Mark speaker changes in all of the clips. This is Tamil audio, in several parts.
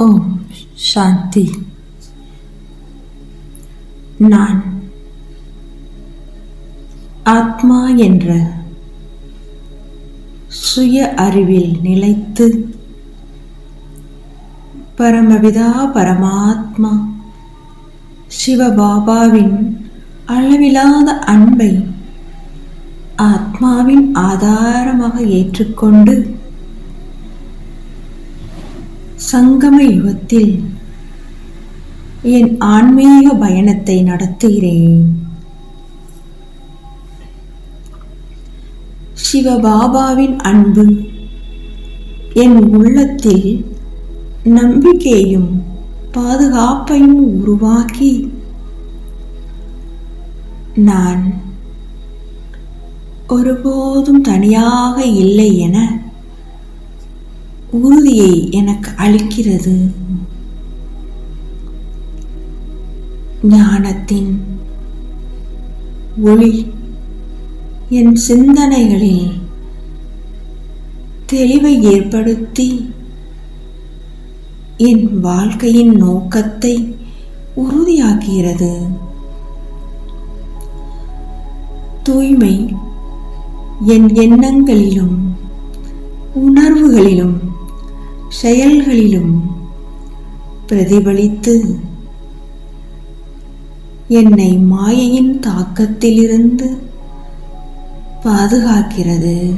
Speaker 1: ஓம் சாந்தி நான் ஆத்மா என்ற சுய அறிவில் நிலைத்து பரமபிதா பரமாத்மா சிவபாபாவின் அளவிலாத அன்பை ஆத்மாவின் ஆதாரமாக ஏற்றுக்கொண்டு சங்கம யுகத்தில் என் ஆன்மீக பயணத்தை நடத்துகிறேன் சிவபாபாவின் அன்பு என் உள்ளத்தில் நம்பிக்கையும் பாதுகாப்பையும் உருவாக்கி நான் ஒருபோதும் தனியாக இல்லை என உறுதியை எனக்கு அளிக்கிறது. ஞானத்தின் ஒளி என் சிந்தனைகளில் தெளிவை ஏற்படுத்தி என் வாழ்க்கையின் நோக்கத்தை உறுதியாக்குகிறது. தூய்மை என் எண்ணங்களிலும் உணர்வுகளிலும் செயல்களிலும் பிரதிபலித்து என்னை மாயையின் தாக்கத்திலிருந்து பாதுகாக்கிறது.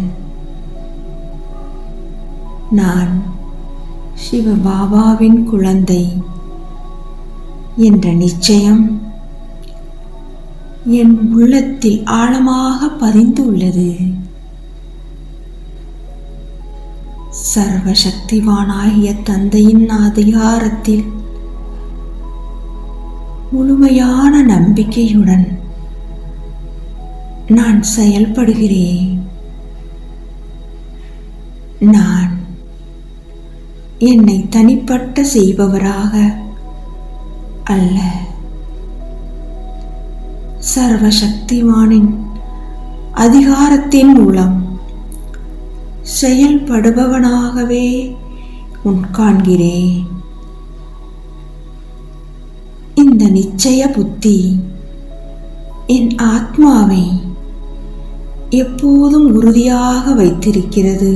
Speaker 1: நான் சிவபாபாவின் குழந்தை என்ற நிச்சயம் என் உள்ளத்தில் ஆழமாக பதிந்துள்ளது. சர்வசக்திவானாகிய தந்தையின் அதிகாரத்தில் முழுமையான நம்பிக்கையுடன் நான் செயல்படுகிறேன். நான் என்னை தனிப்பட்ட செய்பவராக அல்ல. சர்வசக்திவானின் அதிகாரத்தின் மூலம் செயல்படுபவனாகவே உன் காண்கிறேன் இந்த நிச்சய புத்தி என் ஆத்மாவை எப்போதும் உறுதியாக வைத்திருக்கிறது.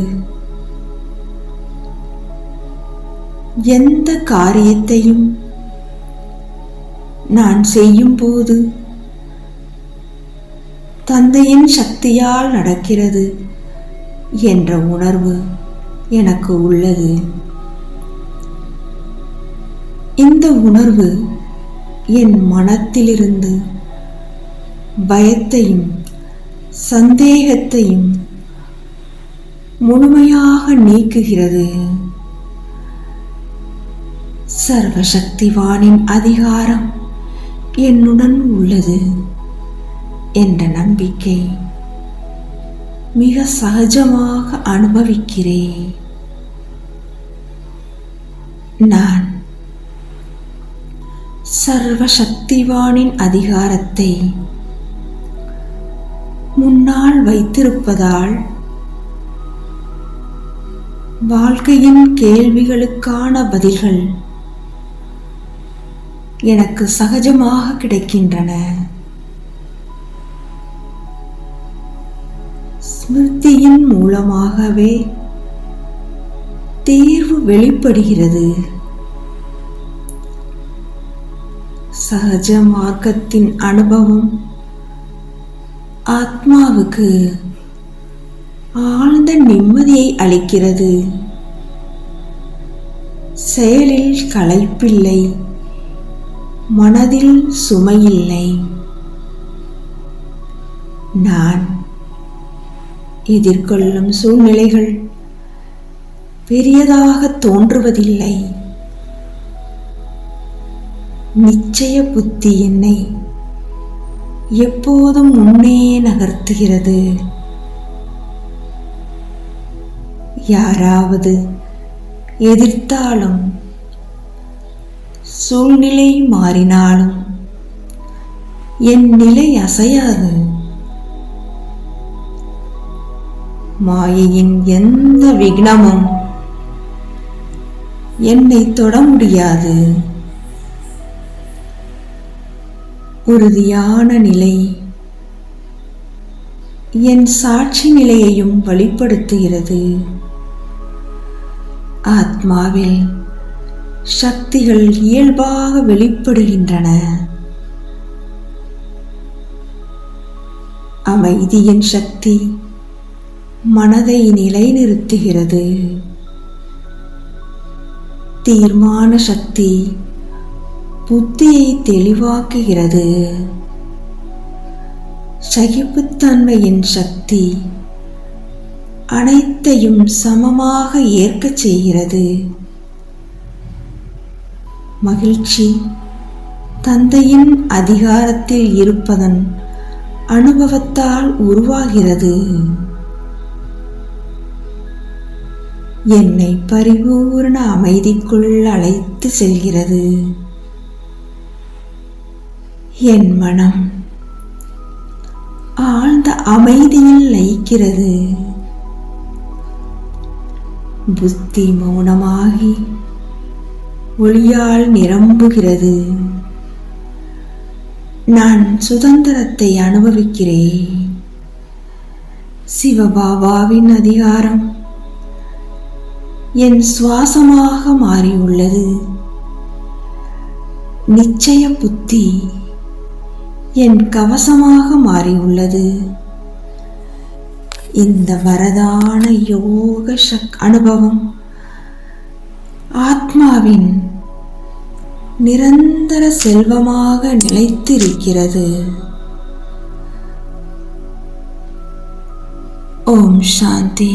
Speaker 1: எந்த காரியத்தையும் நான் செய்யும்போது தந்தையின் சக்தியால் நடக்கிறது. என்ற உணர்வு எனக்கு உள்ளது. இந்த உணர்வு என் மனத்திலிருந்து பயத்தையும் சந்தேகத்தையும் முழுமையாக நீக்குகிறது. சர்வசக்திவானின் அதிகாரம் என்னுடன் உள்ளது என்ற நம்பிக்கை. மிக சகஜமாக அனுபவிக்கிறேன். நான் சர்வசக்திவானின் அதிகாரத்தை முன்னால் வைத்திருப்பதால் வாழ்க்கையின் கேள்விகளுக்கான பதில்கள் எனக்கு சகஜமாக கிடைக்கின்றன. ஸ்மிருதியின் மூலமாகவே தேர்வு வெளிப்படுகிறது. சகஜ மார்க்கத்தின் அனுபவம் ஆத்மாவுக்கு ஆழ்ந்த நிம்மதியை அளிக்கிறது. செயலில் களைப்பில்லை மனதில் சுமையில்லை. நான் எதிர்கொள்ளும் சூழ்நிலைகள் பெரியதாக தோன்றுவதில்லை. நிச்சய புத்தி என்னை எப்போதும் முன்னே நகர்த்துகிறது. யாராவது எதிர்த்தாலும் சூழ்நிலை மாறினாலும் என் நிலை அசையாது. மாயையின் எந்த விக்னமும் என்னை தொட முடியாது. உறுதியான நிலை என் சாட்சி நிலையையும் வழிப்படுத்துகிறது ஆத்மாவில் சக்திகள் இயல்பாக வெளிப்படுகின்றன. அமைதியின் சக்தி மனதை நிலைநிறுத்துகிறது. தீர்மான சக்தி புத்தியை தெளிவாக்குகிறது. சகிப்புத்தன்மையின் சக்தி அனைத்தையும் சமமாக ஏற்கச் செய்கிறது. மகிழ்ச்சி தந்தையின் அதிகாரத்தில் இருப்பதன் அனுபவத்தால் உருவாகிறது. என்னை பரிபூர்ண அமைதிக்குள் அழைத்து செல்கிறது. என் மனம் ஆழ்ந்த அமைதியில் லயிக்கிறது. புத்தி மௌனமாகி ஒளியால் நிரம்புகிறது. நான் சுதந்திரத்தை அனுபவிக்கிறேன். சிவபாபாவின் அதிகாரம் என் சுவாசமாக மாறியுள்ளது. நிச்சய புத்தி என் கவசமாக மாறியுள்ளது. இந்த வரதான யோக சக் அனுபவம் ஆத்மாவின் நிரந்தர செல்வமாக நிலைத்திருக்கிறது. ஓம் சாந்தி.